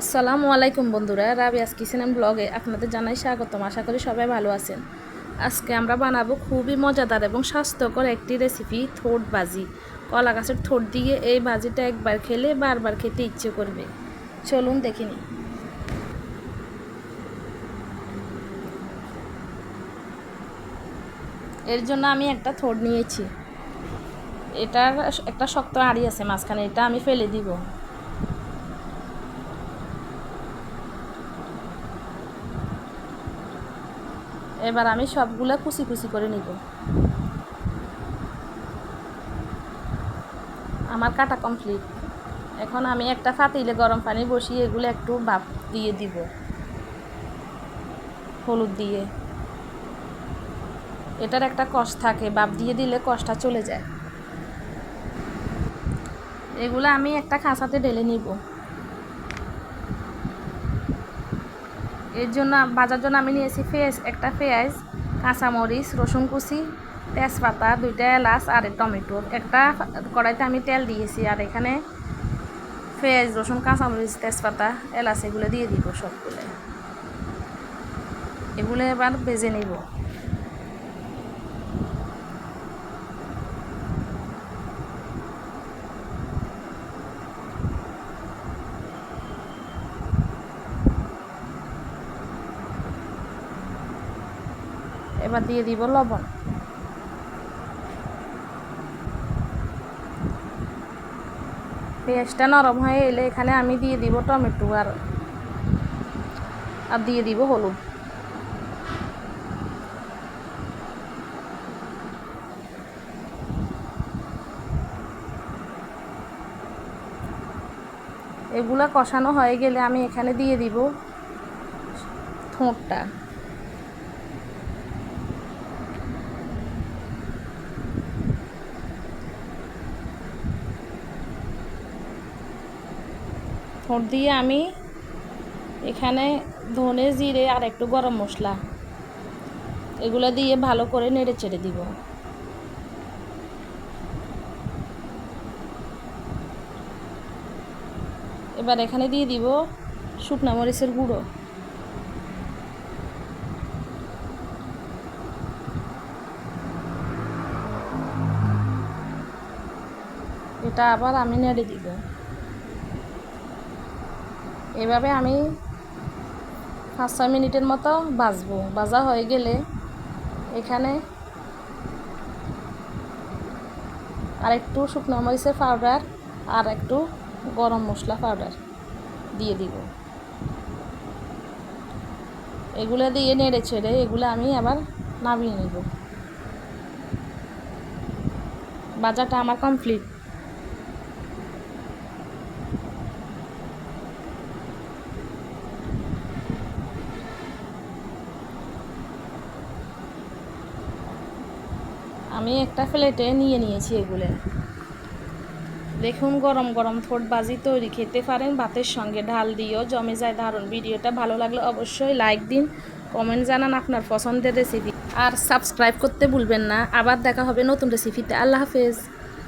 আসসালামু আলাইকুম বন্ধুরা, রাবিয়াস কিচেন অ্যান্ড ব্লগে আপনাদের জানাই স্বাগতম। আশা করি সবাই ভালো আছেন। আজকে আমরা বানাবো খুবই মজাদার এবং স্বাস্থ্যকর একটি রেসিপি থোট বাজি কলা গাছের থোট দিয়ে এই বাজিটা একবার খেলে বারবার খেতে ইচ্ছে করবে। চলুন দেখিনি এর জন্য আমি একটা থোট নিয়েছি। এটার একটা শক্ত আড়ি আছে মাঝখানে, এটা আমি ফেলে দিব। এবার আমি সবগুলো কুচি কুচি করে নিব। আমার কাটা কমপ্লিট এখন আমি একটা ফাতিলে গরম পানি বসিয়ে এগুলো একটু বাপ দিয়ে দিব। হলুদ দিয়ে। এটার একটা কষ থাকে বাপ দিয়ে দিলে কষটা চলে যায়। এগুলো আমি একটা খাঁচাতে ঢেলে নিব। এর জন্য ভাজার জন্য আমি নিয়েছি পেঁয়াজ একটা পেঁয়াজ কাঁচামরিচ, রসুন কুচি, তেজপাতা, দুইটা এলাচ আর টমেটো। একটা কড়াইতে আমি তেল দিয়েছি আর এখানে পেঁয়াজ রসুন, কাঁচামরিচ, তেজপাতা, এলাচ এগুলো দিয়ে দিব সবগুলো। এগুলো এবার বেজে নিব। এবার দিয়ে দিব লবণ। পেঁয়াজটা নরম হয়ে এলে এখানে আমি দিয়ে দিব টমেটো আর আর দিয়ে দিব হলুদ। এগুলা কষানো হয়ে গেলে আমি এখানে দিয়ে দিব থোঁটটা। ঠোঁট দিয়ে আমি এখানে ধনে জিরে আর একটু গরম মশলা এগুলো দিয়ে ভালো করে নেড়ে চেড়ে দিব। এবার এখানে দিয়ে দিব শুকনা মরিচের গুঁড়ো। এটা আবার আমি নেড়ে দিব। এভাবে আমি পাঁচ, ছয় মিনিটের মতো বাজবো। বাজা হয়ে গেলে এখানে আর একটু শুকনো মরিচের পাউডার আর একটু গরম মশলা পাউডার দিয়ে দিব। এগুলো দিয়ে নেড়ে ছেড়ে এগুলো আমি আবার নামিয়ে নিব। বাজারটা আমার কমপ্লিট। আমি একটা প্লেটে নিয়ে নিয়েছি এগুলো। দেখুন, গরম গরম ফোট বাজি তৈরি। খেতে পারেন ভাতের সঙ্গে। ঢাল দিয়েও জমে যায় দারুণ। ভিডিওটা ভালো লাগলে অবশ্যই লাইক দিন কমেন্ট জানান আপনার পছন্দের রেসিপি আর সাবস্ক্রাইব করতে ভুলবেন না। আবার দেখা হবে নতুন রেসিপিতে আল্লাহ হাফেজ।